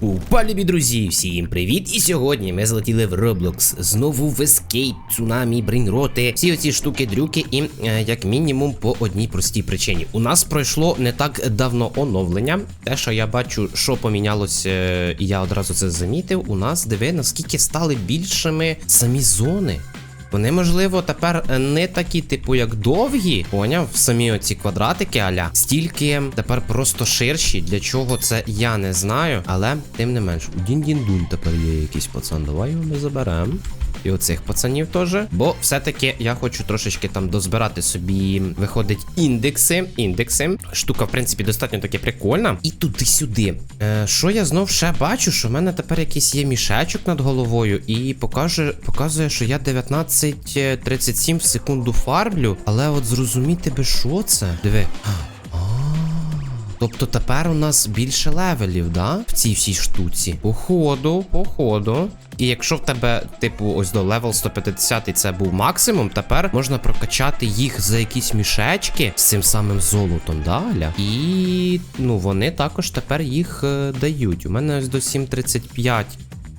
Упа, любі друзі, всім привіт! І сьогодні ми злетіли в Roblox. Знову в Escape, цунамі, брейнроти, всі оці штуки, дрюки, і е, як мінімум по одній простій причині. У нас пройшло не так давно оновлення. Те, що я бачу, що помінялося, е, і я одразу це замітив. У нас диви, наскільки стали більшими самі зони. Вони, можливо, тепер е, не такі, типу, як довгі, поняв? Самі оці квадратики аля. Стільки тепер просто ширші. Для чого це я не знаю. Але тим не менш, Дін-Дін-Дун тепер є якийсь пацан. Давай його ми заберемо. І оцих пацанів теж. Бо все-таки я хочу трошечки там дозбирати собі, виходить, індекси. Індекси. Штука, в принципі, достатньо таки прикольна. І туди-сюди. Е, що я знов ще бачу, що в мене тепер якийсь є мішечок над головою, і покаже, показує, що я 19.37 в секунду фарблю. Але от зрозуміти би, що це? Диви. Тобто тепер у нас більше левелів, да? В цій всій штуці. Походу, походу. І якщо в тебе, типу, ось до левел 150 це був максимум, тепер можна прокачати їх за якісь мішечки з цим самим золотом, да? І ну вони також тепер їх е, дають. У мене ось до 7.35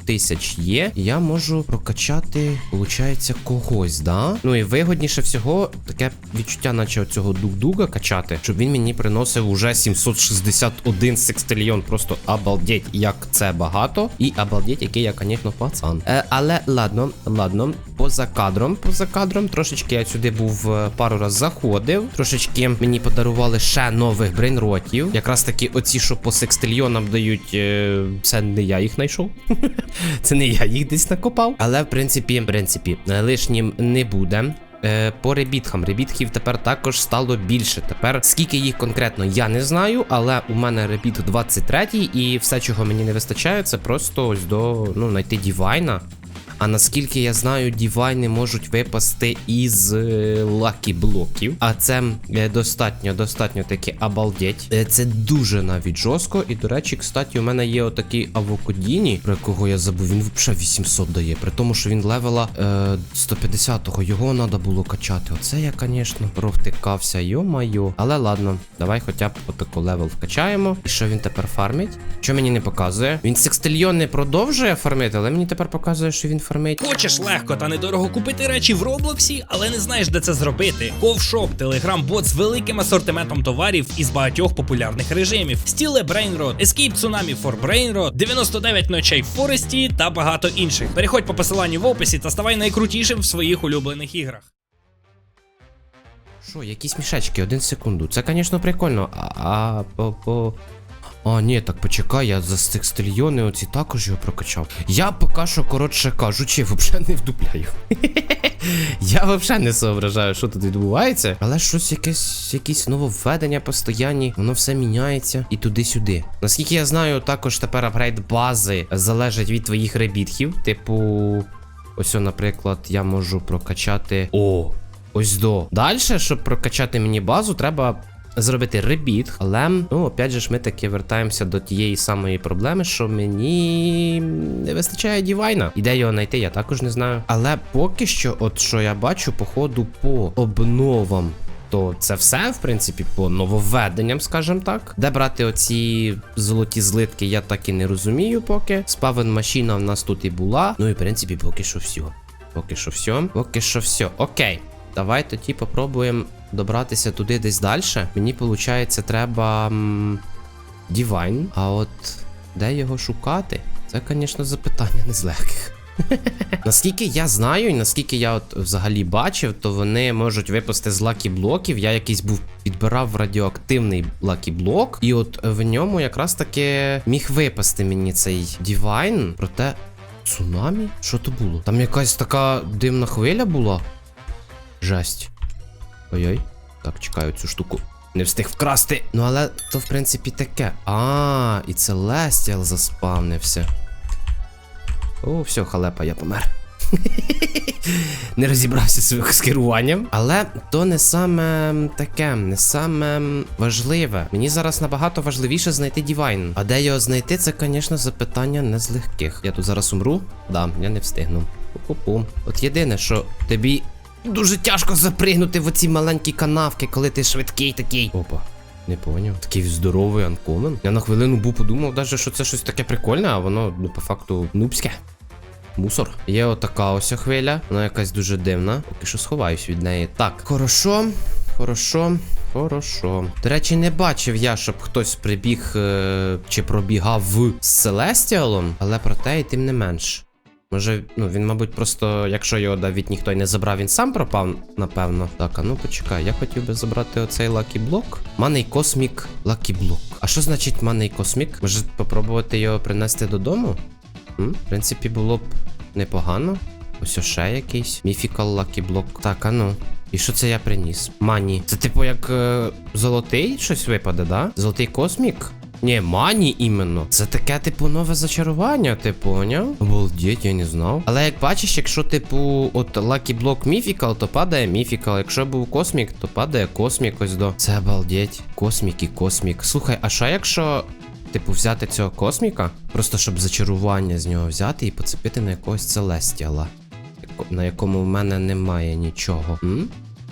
тисяч є, я можу прокачати, виходить, когось, да? Ну і вигодніше всього таке відчуття, наче цього дуг-дуга качати, щоб він мені приносив уже 761 секстильйон. Просто обалдеть, як це багато. І обалдеть, який я, звісно, пацан. Е, але ладно, ладно, поза кадром, поза кадром, трошечки я сюди був е, пару раз заходив. Трошечки мені подарували ще нових брейнротів. Якраз таки оці, що по секстильйонам дають, е, це не я їх знайшов. Це не я їх десь накопав. Але в принципі, в принципі, лишнім не буде. Е, По ребіткам. Ребітків тепер також стало більше. Тепер скільки їх конкретно, я не знаю, але у мене ребіт 23 і все, чого мені не вистачає, це просто ось до ну, знайти дівайна. А наскільки я знаю, дівайни можуть випасти із е, лакі блоків. А це е, достатньо, достатньо таки обалдеть. Е, це дуже навіть жорстко. І, до речі, кстати, у мене є отакий авокодіні, про якого я забув. Він взагалі 800 дає. При тому, що він левела е, 150-го. Його треба було качати. Оце я, звісно, провтикався, йо-майо. Але ладно, давай хоча б отаку левел вкачаємо. І що він тепер фармить? Що мені не показує? Він секстильйон не продовжує фармити, але мені тепер показує, що він фармить. Хочеш легко та недорого купити речі в Роблоксі, але не знаєш, де це зробити. Ковшоп, телеграм-бот з великим асортиментом товарів із багатьох популярних режимів: Стіле Brainrot, Escape Tsunami for Brainrot, 99 ночей в Форесті та багато інших. Переходь по посиланню в описі та ставай найкрутішим в своїх улюблених іграх. Що, якісь мішечки, один секунду. Це, звісно, прикольно. А, а по. по... А, ні, так почекай, я за секстильйони оці також його прокачав. Я поки що, коротше кажучи, взагалі не вдупляю. Я взагалі не соображаю, що тут відбувається. Але щось якесь, якісь нововведення постоянні, воно все міняється і туди-сюди. Наскільки я знаю, також тепер апгрейд бази залежить від твоїх ребітків. Типу, ось, наприклад, я можу прокачати. О! Ось до. Далі, щоб прокачати мені базу, треба зробити ребіт. Але, ну, опять же ж, ми таки вертаємося до тієї самої проблеми, що мені не вистачає дівайна. І де його знайти, я також не знаю. Але поки що, от що я бачу, по ходу по обновам. То це все, в принципі, по нововведенням, скажімо так. Де брати оці золоті злитки, я так і не розумію поки. Спавен машина в нас тут і була. Ну і в принципі, поки що все. Поки що все. Поки що все. Окей. Давай тоді попробуємо добратися туди десь далі. Мені, виходить, треба. Дівайн. А от де його шукати? Це, звісно, запитання не з легких. Наскільки я знаю, і наскільки я от взагалі бачив, то вони можуть випасти з лакі блоків. Я якийсь був підбирав радіоактивний лакі блок, і от в ньому якраз таки міг випасти мені цей дівайн. Проте. Цунамі? Що то було? Там якась така димна хвиля була. Жесть. Ой-ой. Так, чекаю цю штуку. Не встиг вкрасти. Ну, але то, в принципі, таке. А, і це Лестіал заспавнився. О, все, халепа, я помер. Не розібрався з керуванням. Але то не саме таке, не саме важливе. Мені зараз набагато важливіше знайти Дівайн. А де його знайти, це, звісно, запитання не з легких. Я тут зараз умру? Да, я не встигну. Пу-пу-пу. От єдине, що тобі дуже тяжко запригнути в оці маленькі канавки, коли ти швидкий такий. Опа. Не поняв. Такий здоровий анкомен. Я на хвилину був подумав, даже, що це щось таке прикольне, а воно, ну, по факту, нубське. Мусор. Є отака ось хвиля. Вона якась дуже дивна. Поки що сховаюсь від неї. Так, хорошо. Хорошо, хорошо. До речі, не бачив я, щоб хтось прибіг е, чи пробігав з Селестіалом, але проте і тим не менш. Може, ну він, мабуть, просто, якщо його навіть ніхто й не забрав, він сам пропав, напевно. Так, а ну почекай, я хотів би забрати оцей лакі блок. Маний космік лакі блок. А що значить маний космік? Може попробувати його принести додому? М? В принципі, було б непогано. Ось ще якийсь. Міфікал лакі блок. Так, а ну. І що це я приніс? Мані. Це типу як е, золотий щось випаде, да? Золотий космік? Ні, мані іменно. Це таке, типу, нове зачарування, ти поняв? Обалдеть, я не знав. Але як бачиш, якщо, типу, от Lucky Block Mythical, то падає Mythical. Якщо був космік, то падає космік ось до. Це обалдеть. Космік і космік. Слухай, а що якщо. Типу, взяти цього косміка, просто щоб зачарування з нього взяти і поцепити на якогось Целестіала, на якому в мене немає нічого. М?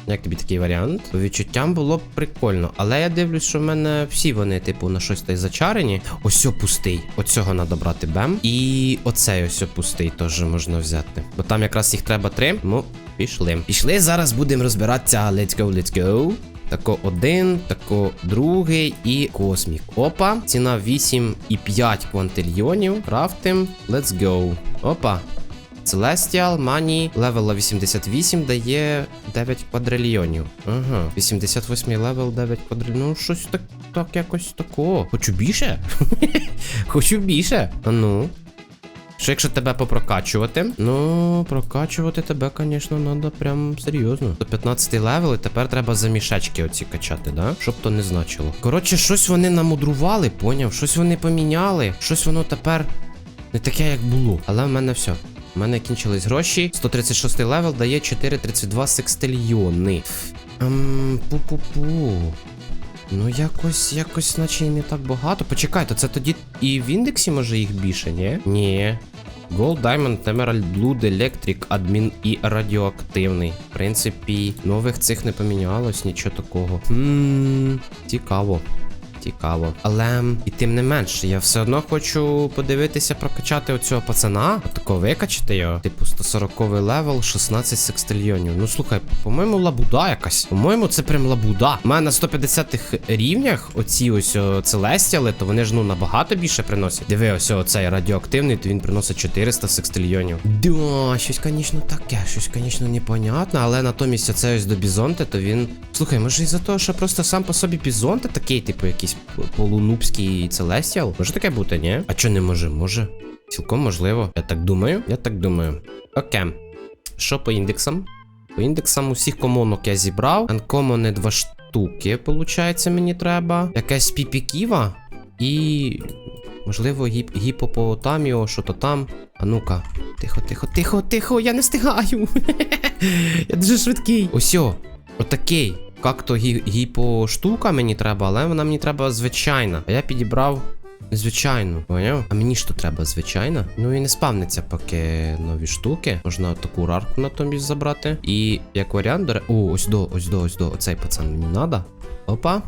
Як тобі такий варіант? По відчуттям було б прикольно. Але я дивлюсь, що в мене всі вони, типу, на щось та й зачарені. Ось пустий. Оцього треба брати бем. І оцей ось о пустий теж можна взяти. Бо там якраз їх треба три. Ну, пішли. Пішли, зараз будемо розбиратися. Let's go, let's go. Тако один, тако другий і космік. Опа, ціна 8,5 квантильйонів. Крафтим. Let's go. Опа. Celestial Money левела 88 дає 9 квадрильйонів. Ага, 88 левел 9 квадрильйонів. Ну, щось так, так якось такого. Хочу більше? Хочу більше. А ну. Що якщо тебе попрокачувати? Ну, прокачувати тебе, звісно, треба прям серйозно. До 15 левел, і тепер треба за мішечки оці качати, да? Щоб то не значило. Коротше, щось вони намудрували, поняв? Щось вони поміняли. Щось воно тепер не таке, як було. Але в мене все. У мене кінчились гроші. 136 левел дає 4,32 секстильйони. Ем, пу-пу-пу. Ну, якось, якось, наче не так багато. Почекай, то це тоді і в індексі може їх більше, ні? Ні. Gold, Diamond, Emerald, Blood, Electric, адмін і радіоактивний. В принципі, нових цих не помінялось, нічого такого. Хм, цікаво. Цікаво. Але і тим не менш, я все одно хочу подивитися, прокачати оцього пацана. Отако викачати його. Типу 140 левел, 16 секстильйонів. Ну слухай, по-моєму, лабуда якась. По-моєму, це прям лабуда. У мене на 150-х рівнях оці ось целестіали, то вони ж ну набагато більше приносять. Диви, ось о, цей радіоактивний, то він приносить 400 секстильйонів. Да, щось, звісно, таке, щось, звісно, непонятне, але натомість оце ось до бізонти, то він. Слухай, може із-за того, що просто сам по собі бізонти такий, типу, якийсь полунубський целестіал? Може таке бути, ні? А чо не може? Може. Цілком можливо. Я так думаю. Я так думаю. Окей. Що по індексам? По індексам усіх комонок я зібрав. Анкомони два штуки, виходить, мені треба. Якась піпіківа і. Можливо, гіп гіпопотаміо, що то там. А ну-ка. Тихо, тихо, тихо, тихо, я не встигаю. я дуже швидкий. Осьо, отакий. Как-то гі гіпоштука мені треба, але вона мені треба звичайна. А я підібрав Звичайно, поняв? А мені то треба, звичайно. Ну і не спавниться поки нові штуки. Можна таку рарку натомість забрати. І як варіант, до О, ось до, ось до, ось до. Оцей пацан мені надо. Опа.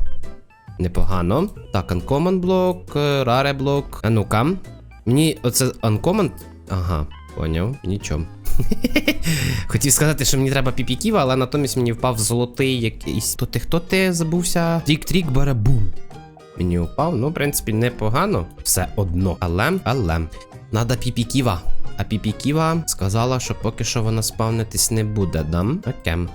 Непогано. Так, uncommon блок, раре блок. А ну-ка. Мені оце uncommon. Ага, поняв, нічого. Хотів сказати, що мені треба піпіків, але натомість мені впав золотий якийсь. То ти, хто ти забувся? Трік-трік барабум. Мені впав, ну, в принципі, непогано. Все одно. Але, але. Надо піпіківа. А піпіківа сказала, що поки що вона спавнитись не буде, да? Окей.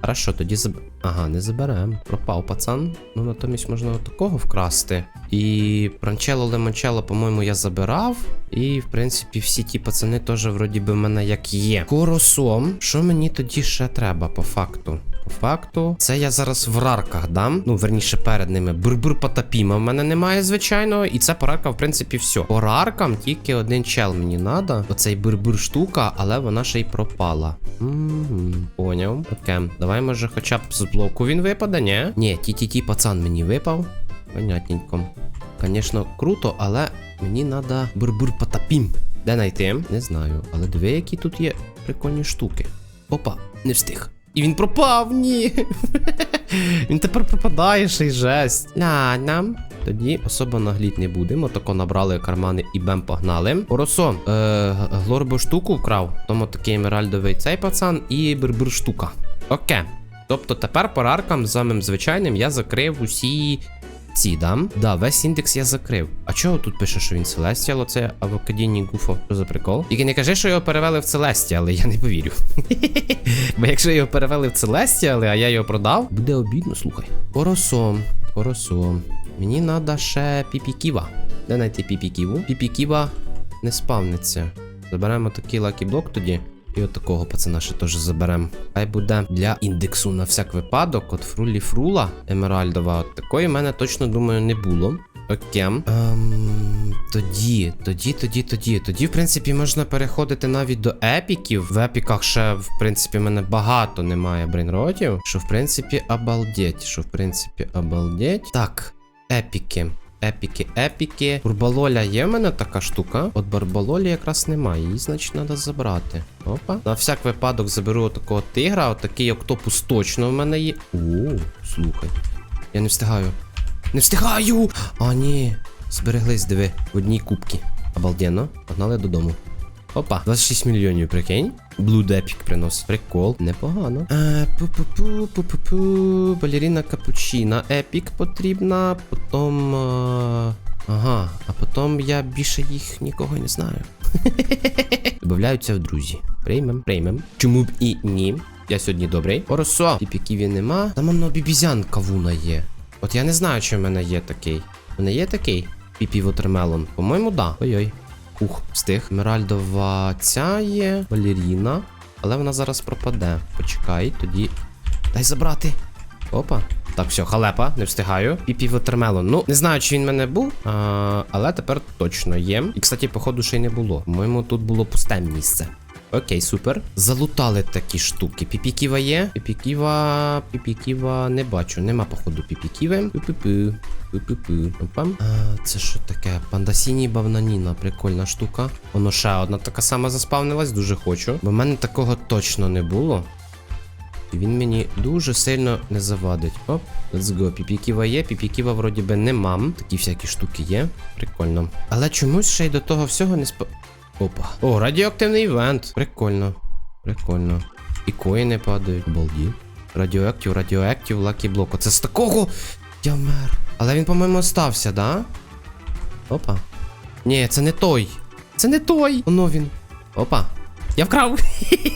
Хорошо, тоді заб... Ага, не заберем. Пропав пацан. Ну, натомість можна такого вкрасти. І пранчело лимончело, по-моєму, я забирав. І, в принципі, всі ті пацани теж вроді би в мене як є. Коросом. Що мені тоді ще треба, по факту? По факту, це я зараз в рарках дам. Ну, верніше перед ними. Бурбур Потапіма в мене немає, звичайно. І це по в принципі, все. По раркам тільки один чел мені надо. Оцей бурбур штука, але вона ще й пропала. Мгм, Поняв. Окей. Давай, може, хоча б блоку він випаде, ні? Ні, ті-ті-ті пацан мені випав. Понятненько. Звісно, круто, але мені треба бурбур Потапім. Де знайти? Не знаю. Але диви, які тут є прикольні штуки. Опа, не встиг. І він пропав, ні. Він тепер пропадає ще й жесть. Ладно. Тоді особо нагліть не будемо. Тако набрали кармани і бем погнали. Оросо, е, г- глорбу штуку вкрав. Тому такий емеральдовий цей пацан і бербер штука. Окей. Тобто тепер по раркам самим звичайним я закрив усі ці, да? Да, весь індекс я закрив. А чого тут пише, що він Celestial, оце авокадінні гуфо? Що за прикол? Тільки не кажи, що його перевели в Celestial, я не повірю. Бо якщо його перевели в Celestial, а я його продав, буде обідно, слухай. Поросом, поросом. Мені треба ще піпіківа. Де знайти піпіківу? Піпіківа не спавниться. Заберемо такий лакі-блок тоді. І от такого пацана ще теж заберемо. Хай буде для індексу на всяк випадок. От фрулі фрула емеральдова. От такої в мене точно думаю не було. Окей. Ем, тоді, тоді, тоді, тоді. Тоді, в принципі, можна переходити навіть до епіків. В епіках ще, в принципі, в мене багато немає брейнротів. Що, в принципі, обалдеть. Що, в принципі, обалдеть. Так, епіки. Епіки, епіки. Бурбалоля є в мене така штука. От барбалолі якраз немає. Її, значить, треба забрати. Опа. На всяк випадок заберу такого тигра. Отакий октопус точно в мене є. О, слухай. Я не встигаю. Не встигаю! А, ні. Збереглись, диви, в одній кубці. Обалденно. Погнали додому. Опа, 26 мільйонів, прикинь. Blue Epic приносить. Прикол. Непогано. Е, пу-пу-пу, пу-пу-пу. Балеріна капучина. Епік потрібна. Потім. е, Ага, а потім я більше їх нікого не знаю. Добавляються в друзі. Приймем, приймем. Чому б і ні? Я сьогодні добрий. Оросо. Піпіківі нема. Там воно бібізян кавуна є. От я не знаю, чи в мене є такий. У мене є такий? Піпі Вотермелон. По-моєму, да. Ой-ой. Ух, встиг. Емеральдова ця є. Балеріна. Але вона зараз пропаде. Почекай, тоді. Дай забрати. Опа. Так, все, халепа, не встигаю. І півотермелон. Ну, не знаю, чи він мене був, а, але тепер точно є. І, кстати, походу, ще й не було. По-моєму, тут було пусте місце. Окей, супер. Залутали такі штуки. Піпіківа є. Піпіківа. Піпіківа не бачу. Нема, походу, піпіківи. Пу-пу-пу. А, це що таке? Пандасіні бавнаніна. Прикольна штука. Воно ще одна така сама заспавнилась, дуже хочу. Бо в мене такого точно не було. І він мені дуже сильно не завадить. Оп, let's go. Піпіківа є, піпіківа вроді би не мам. Такі всякі штуки є. Прикольно. Але чомусь ще й до того всього не спа. Опа. О, радіоактивний івент. Прикольно. Прикольно. І коїни падають. Балді. Радіоактив, радіоактив, лакі блок. Оце з такого. Я вмер. Але він, по-моєму, остався, да? Опа. Ні, це не той. Це не той. Воно він. Опа. Я вкрав.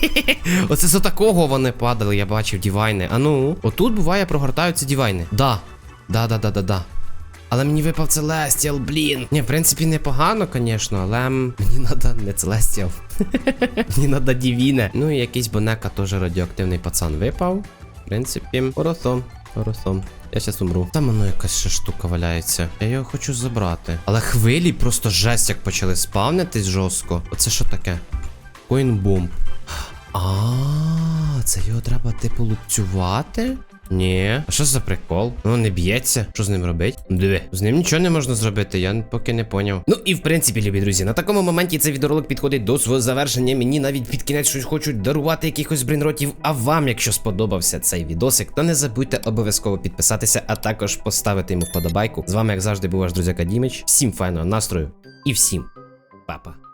Оце за такого вони падали, я бачив дівайни. А ну, отут буває прогортаються дівайни. Да. Да, да, да, да, да. Але мені випав Целестіал, блін. Ні, в принципі, непогано, звісно, але мені треба не Целестіал. мені треба Дівіне. Ну і якийсь бонека теж радіоактивний пацан випав. В принципі, поросом. Поросом. Я щас умру. Там воно якась ще штука валяється. Я його хочу забрати. Але хвилі просто жесть як почали спавнитись жорстко. Оце що таке? Коінбомб. А, це його треба типу лупцювати? Ні. А що за прикол? Ну не б'ється. Що з ним робить? Диви, з ним нічого не можна зробити, я поки не поняв. Ну і в принципі, любі друзі, на такому моменті цей відеоролик підходить до свого завершення. Мені навіть під кінець щось хочуть дарувати якихось брейнротів. А вам, якщо сподобався цей відосик, то не забудьте обов'язково підписатися, а також поставити йому вподобайку. З вами, як завжди, був ваш друзяка Дімич. Всім файного настрою і всім па-па.